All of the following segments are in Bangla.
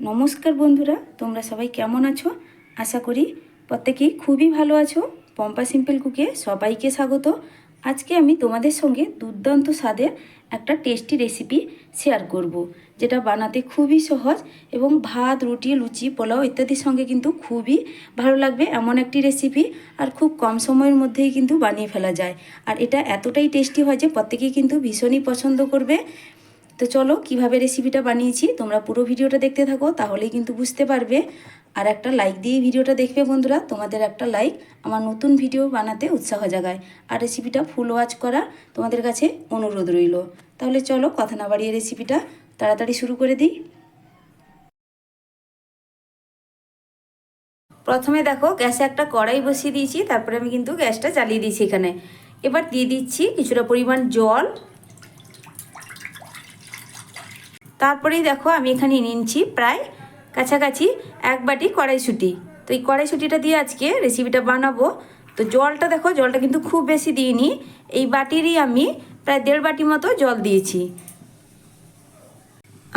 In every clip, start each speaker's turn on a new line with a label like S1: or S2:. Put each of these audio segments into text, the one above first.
S1: নমস্কার বন্ধুরা, তোমরা সবাই কেমন আছো? আশা করি প্রত্যেকেই খুবই ভালো আছো। পম্পা সিম্পল কুকে সবাইকে স্বাগত। আজকে আমি তোমাদের সঙ্গে দুর্দান্ত স্বাদের একটা টেস্টি রেসিপি শেয়ার করব। যেটা বানাতে খুবই সহজ এবং ভাত, রুটি, লুচি, পোলাও ইত্যাদির সঙ্গে কিন্তু খুবই ভালো লাগবে এমন একটি রেসিপি আর খুব কম সময়ের মধ্যেই কিন্তু বানিয়ে ফেলা যায়। আর এটা এতটাই টেস্টি হয় যে প্রত্যেকেই কিন্তু ভীষণই পছন্দ করবে। তো চলো, কীভাবে রেসিপিটা বানিয়েছি, তোমরা পুরো ভিডিওটা দেখতে থাকো, তাহলেই কিন্তু বুঝতে পারবে। আর একটা লাইক দিয়ে ভিডিওটা দেখবে বন্ধুরা, তোমাদের একটা লাইক আমার নতুন ভিডিও বানাতে উৎসাহ জাগায়। আর রেসিপিটা ফুল ওয়াচ করা তোমাদের কাছে অনুরোধ রইল। তাহলে চলো, কথা না বাড়িয়ে রেসিপিটা তাড়াতাড়ি শুরু করে দিই। প্রথমে দেখো, গ্যাসে একটা কড়াই বসিয়ে দিয়েছি, তারপরে আমি কিন্তু গ্যাসটা চালিয়ে দিয়েছি এখানে। এবার দিয়ে দিচ্ছি কিছুটা পরিমাণ জল তারপরেই দেখো আমি এখানে নিচ্ছি প্রায় কাছাকাছি এক বাটি কড়াইশুঁটি। তো এই কড়াইশুঁটিটা দিয়ে আজকে রেসিপিটা বানাবো। তো জলটা দেখো, জলটা কিন্তু খুব বেশি দিইনি। এই বাটিরই আমি প্রায় দেড় বাটি মতো জল দিয়েছি।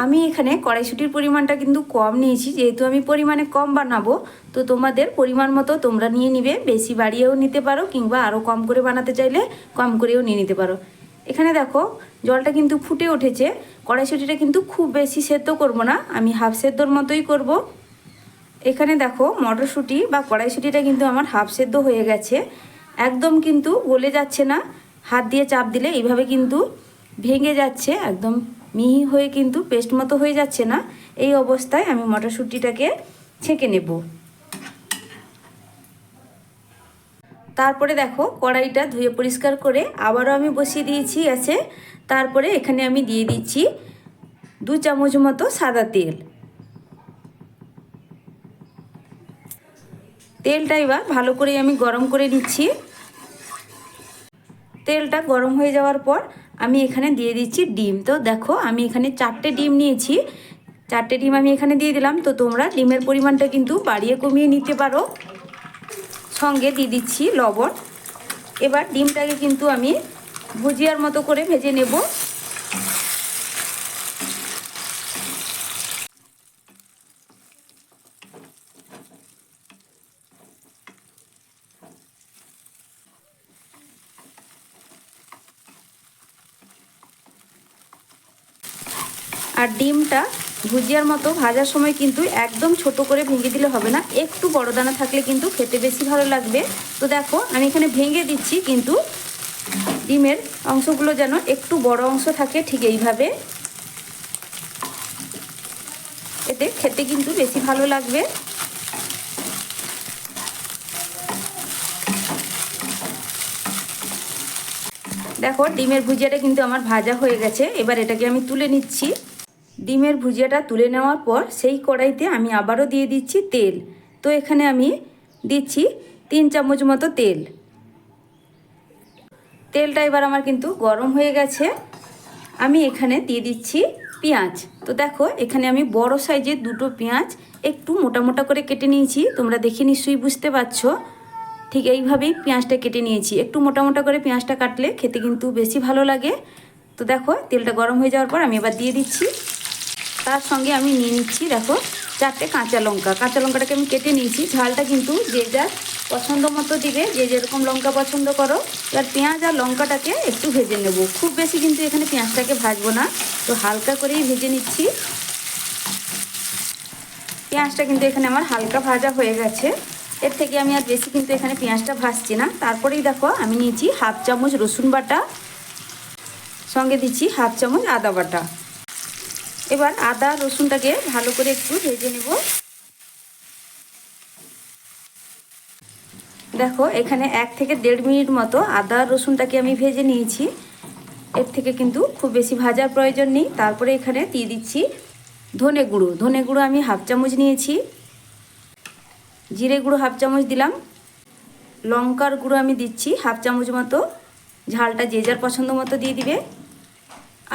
S1: আমি এখানে কড়াইশুঁটির পরিমাণটা কিন্তু কম নিয়েছি, যেহেতু আমি পরিমাণে কম বানাবো। তো তোমাদের পরিমাণ মতো তোমরা নিয়ে নিবে, বেশি বাড়িয়েও নিতে পারো, কিংবা আরও কম করে বানাতে চাইলে কম করেও নিয়ে নিতে পারো। এখানে দেখো, জলটা কিন্তু ফুটে উঠেছে। কড়াইশুঁটিটা কিন্তু খুব বেশি সেদ্ধ করব না, আমি হাফ সেদ্ধর মতোই করব। এখানে দেখো, মটরশুঁটি বা কড়াইশুঁটিটা কিন্তু আমার হাফ সেদ্ধ হয়ে গেছে। একদম কিন্তু গলে যাচ্ছে না, হাত দিয়ে চাপ দিলে এইভাবে কিন্তু ভেঙে যাচ্ছে, একদম মিহি হয়ে কিন্তু পেস্ট মতো হয়ে যাচ্ছে না। এই অবস্থায় আমি মটরশুঁটিটাকে ছেঁকে নেব। তারপরে দেখো কড়াইটা ধুয়ে পরিষ্কার করে আবারও আমি বসিয়ে দিয়েছি আছে তারপরে এখানে আমি দিয়ে দিচ্ছি দু চামচ মতো সাদা তেল। তেলটা এবার ভালো করে আমি গরম করে নিচ্ছি। তেলটা গরম হয়ে যাওয়ার পর আমি এখানে দিয়ে দিচ্ছি ডিম। তো দেখো আমি এখানে চারটে ডিম নিয়েছি। চারটে ডিম আমি এখানে দিয়ে দিলাম। তো তোমরা ডিমের পরিমাণটা কিন্তু বাড়িয়ে কমিয়ে নিতে পারো। সঙ্গে দিয়ে দিচ্ছি লবণ। এবার ডিমটাকে কিন্তু আমি ভুজিয়ার মতো করে ভেজে নেব। আর ডিমটা ভুজিয়ার মতো ভাজার সময় কিন্তু একদম ছোট করে ভেঙে দিলে হবে না। একটু বড় দানা থাকলে কিন্তু খেতে বেশি ভালো লাগবে। তো দেখো, আমি এখানে ভেঙে দিচ্ছি কিন্তু ডিমের অংশগুলো যেন একটু বড় অংশ থাকে ঠিক এইভাবে। এতে খেতে কিন্তু বেশি ভালো লাগবে। দেখো, ডিমের ভুজিয়াটা কিন্তু আমার ভাজা হয়ে গেছে। এবার এটাকে আমি তুলে নিচ্ছি। ডিমের ভুজিয়াটা তুলে নেওয়ার পর সেই কড়াইতে আমি আবারও দিয়ে দিচ্ছি তেল। তো এখানে আমি দিচ্ছি তিন চামচ মতো তেল। তেলটা এবার আমার কিন্তু গরম হয়ে গেছে। আমি এখানে দিয়ে দিচ্ছি পেঁয়াজ। তো দেখো, এখানে আমি বড় সাইজের দুটো পেঁয়াজ একটু মোটা মোটা করে কেটে নিয়েছি। তোমরা দেখে নিশ্চয়ই বুঝতে পারছ। ঠিক এইভাবেই পেঁয়াজটা কেটে নিয়েছি। একটু মোটা মোটা করে পেঁয়াজটা কাটলে খেতে কিন্তু বেশি ভালো লাগে। তো দেখো, তেলটা গরম হয়ে যাওয়ার পর আমি এবার দিয়ে দিচ্ছি তার সঙ্গে আমি নিয়ে নিচ্ছি, দেখো, চারটে কাঁচা লঙ্কা। কাঁচা লঙ্কাটাকে আমি কেটে নিয়েছি। ঝালটা কিন্তু যে যার পছন্দ মতো দিবে, যে যেরকম লঙ্কা পছন্দ করো, এবার পেঁয়াজ আর লঙ্কাটাকে একটু ভেজে নেব। খুব বেশি কিন্তু এখানে পেঁয়াজটাকে ভাজবো না। তো হালকা করেই ভেজে নিচ্ছি। পেঁয়াজটা কিন্তু এখানে আমার হালকা ভাজা হয়ে গেছে। এর থেকে আমি আর বেশি কিন্তু এখানে পেঁয়াজটা ভাজছি না। তারপরেই দেখো, আমি নিয়েছি হাফ চামচ রসুন বাটা। সঙ্গে দিচ্ছি হাফ চামচ আদা বাটা। এবার আদা, রসুনটাকে ভালো করে একটু ভেজে নেব। দেখো, এখানে এক থেকে দেড় মিনিট মতো আদা, রসুনটাকে আমি ভেজে নিয়েছি। এর থেকে কিন্তু খুব বেশি ভাজার প্রয়োজন নেই। তারপরে এখানে দিয়ে দিচ্ছি ধনে গুঁড়ো। ধনে গুঁড়ো আমি হাফ চামচ নিয়েছি। জিরে গুঁড়ো হাফ চামচ দিলাম। লঙ্কার গুঁড়ো আমি দিচ্ছি হাফ চামচ মতো। ঝালটা যে যার পছন্দ মতো দিয়ে দিবে।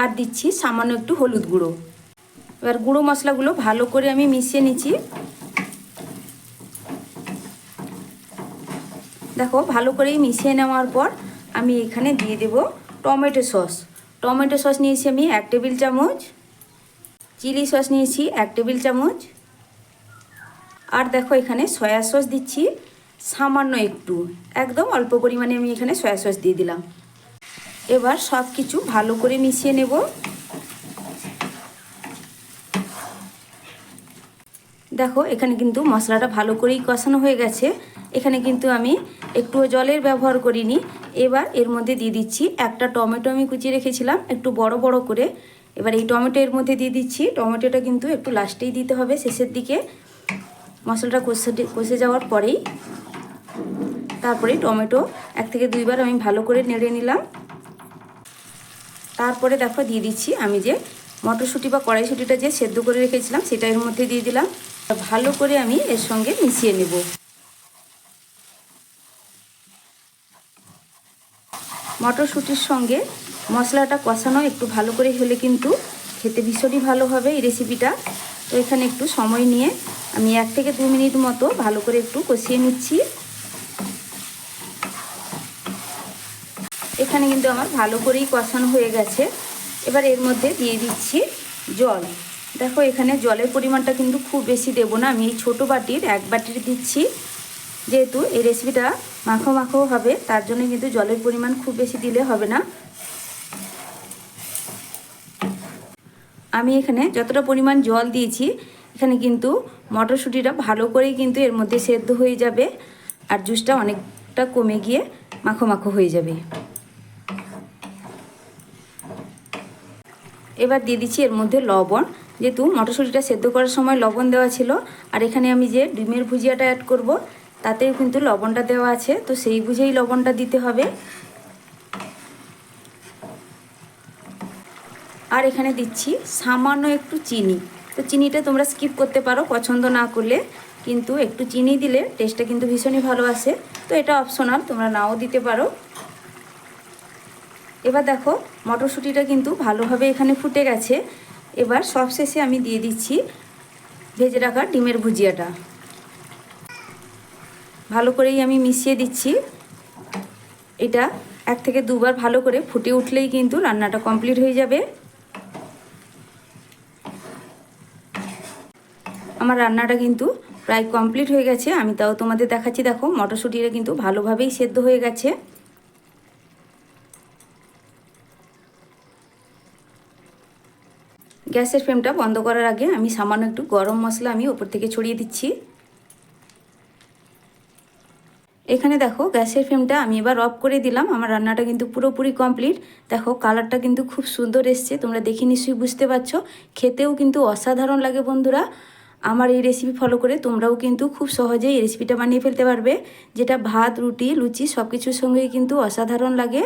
S1: আর দিচ্ছি সামান্য একটু হলুদ গুঁড়ো। এবার গুঁড়ো মশলাগুলো ভালো করে আমি মিশিয়ে নিচ্ছি। দেখো, ভালো করেই মিশিয়ে নেওয়ার পর আমি এখানে দিয়ে দেব টমেটো সস। টমেটো সস নিয়েছি আমি এক টেবিল চামচ, চিলি সস নিয়েছি এক টেবিল চামচ, আর দেখো এখানে সয়া সস দিচ্ছি সামান্য একটু। একদম অল্প পরিমাণে আমি এখানে সয়া সস দিয়ে দিলাম। এবার সব কিছু ভালো করে মিশিয়ে নেব। দেখো, এখানে কিন্তু মশলাটা ভালো করেই কষানো হয়ে গেছে। এখানে কিন্তু আমি একটু জলের ব্যবহার করিনি। এবার এর মধ্যে দিয়ে দিচ্ছি একটা টমেটো আমি কুচিয়ে রেখেছিলাম, একটু বড় বড় করে। এবার এই টমেটো এর মধ্যে দিয়ে দিচ্ছি। টমেটোটা কিন্তু একটু লাস্টেই দিতে হবে, শেষের দিকে মশলাটা কষে কষে যাওয়ার পরেই তারপরে টমেটো এক থেকে দুইবার আমি ভালো করে নেড়ে নিলাম। তারপরে দেখো, দিয়ে দিচ্ছি আমি যে মটরশুঁটি বা কড়াইশুঁটিটা যে সেদ্ধ করে রেখেছিলাম, সেটা এর মধ্যে দিয়ে দিলাম। ভালো করে আমি এর সঙ্গে মিশিয়ে নেব। মটরশুঁটির সঙ্গে মশলাটা কষানো একটু ভালো করে হলে কিন্তু খেতে ভীষণই ভালো হবে এই রেসিপিটা তো এখানে একটু সময় নিয়ে আমি এক থেকে দু মিনিট মতো ভালো করে একটু কষিয়ে নিচ্ছি। এখানে কিন্তু আমার ভালো করেই কষানো হয়ে গেছে। এবার এর মধ্যে দিয়ে দিচ্ছি জল। দেখো এখানে জলের পরিমাণটা কিন্তু খুব বেশি দেব না। আমি এই ছোটো বাটির এক বাটির দিচ্ছি। যেহেতু এই রেসিপিটা মাখো মাখো হবে, তার জন্য কিন্তু জলের পরিমাণ খুব বেশি দিলে হবে না। আমি এখানে যতটা পরিমাণ জল দিয়েছি, এখানে কিন্তু মটরশুঁটিটা ভালো করেই কিন্তু এর মধ্যে সেদ্ধ হয়ে যাবে, আর জুসটা অনেকটা কমে গিয়ে মাখো মাখো হয়ে যাবে। এবার দিয়ে দিচ্ছি এর মধ্যে লবণ। যেহেতু মটরশুঁটিটা সেদ্ধ করার সময় লবণ দেওয়া ছিল, আর এখানে আমি যে ডিমের ভুজিয়াটা অ্যাড করব, তাতেও কিন্তু লবণটা দেওয়া আছে। তো সেই বুঝেই লবণটা দিতে হবে। আর এখানে দিচ্ছি সামান্য একটু চিনি। তো চিনিটা তোমরা স্কিপ করতে পারো, পছন্দ না করলে। কিন্তু একটু চিনি দিলে টেস্টটা কিন্তু ভীষণই ভালো আসে। তো এটা অপশনাল তোমরা নাও দিতে পারো। এবার দেখো, মটরশুঁটিটা কিন্তু ভালোভাবে এখানে ফুটে গেছে। এবার সবশেষে আমি দিয়ে দিচ্ছি ভেজে রাখা ডিমের ভুজিয়াটা। ভালো করেই আমি মিশিয়ে দিচ্ছি। এটা এক থেকে দুবার ভালো করে ফুটে উঠলেই কিন্তু রান্নাটা কমপ্লিট হয়ে যাবে। আমার রান্নাটা কিন্তু প্রায় কমপ্লিট হয়ে গেছে। আমি তাও তোমাদের দেখাচ্ছি, দেখো, মটরশুঁটিটা কিন্তু ভালোভাবেই সেদ্ধ হয়ে গেছে। গ্যাসের ফ্লেমটা বন্ধ করার আগে আমি সামান্য একটু গরম মশলা আমি ওপর থেকে ছড়িয়ে দিচ্ছি। এখানে দেখো গ্যাসের ফ্লেমটা আমি এবার অফ করে দিলাম। আমার রান্নাটা কিন্তু পুরোপুরি কমপ্লিট। দেখো কালারটা কিন্তু খুব সুন্দর এসছে, তোমরা দেখে নিশ্চয়ই বুঝতে পারছ। খেতেও কিন্তু অসাধারণ লাগে বন্ধুরা। আমার এই রেসিপি ফলো করে তোমরাও কিন্তু খুব সহজেই এই রেসিপিটা বানিয়ে ফেলতে পারবে। যেটা ভাত, রুটি, লুচি সব কিছুর সঙ্গেই কিন্তু অসাধারণ লাগে।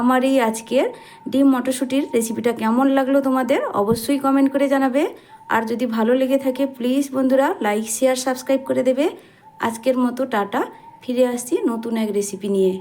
S1: আমার এই আজকের ডিম মটরশুঁটির রেসিপিটা কেমন লাগল তোমাদের অবশ্যই কমেন্ট করে জানাবে। আর যদি ভালো লেগে থাকে প্লিজ বন্ধুরা লাইক শেয়ার সাবস্ক্রাইব করে দেবে। আজকের মতো টাটা, ফিরে আসছি নতুন এক রেসিপি নিয়ে।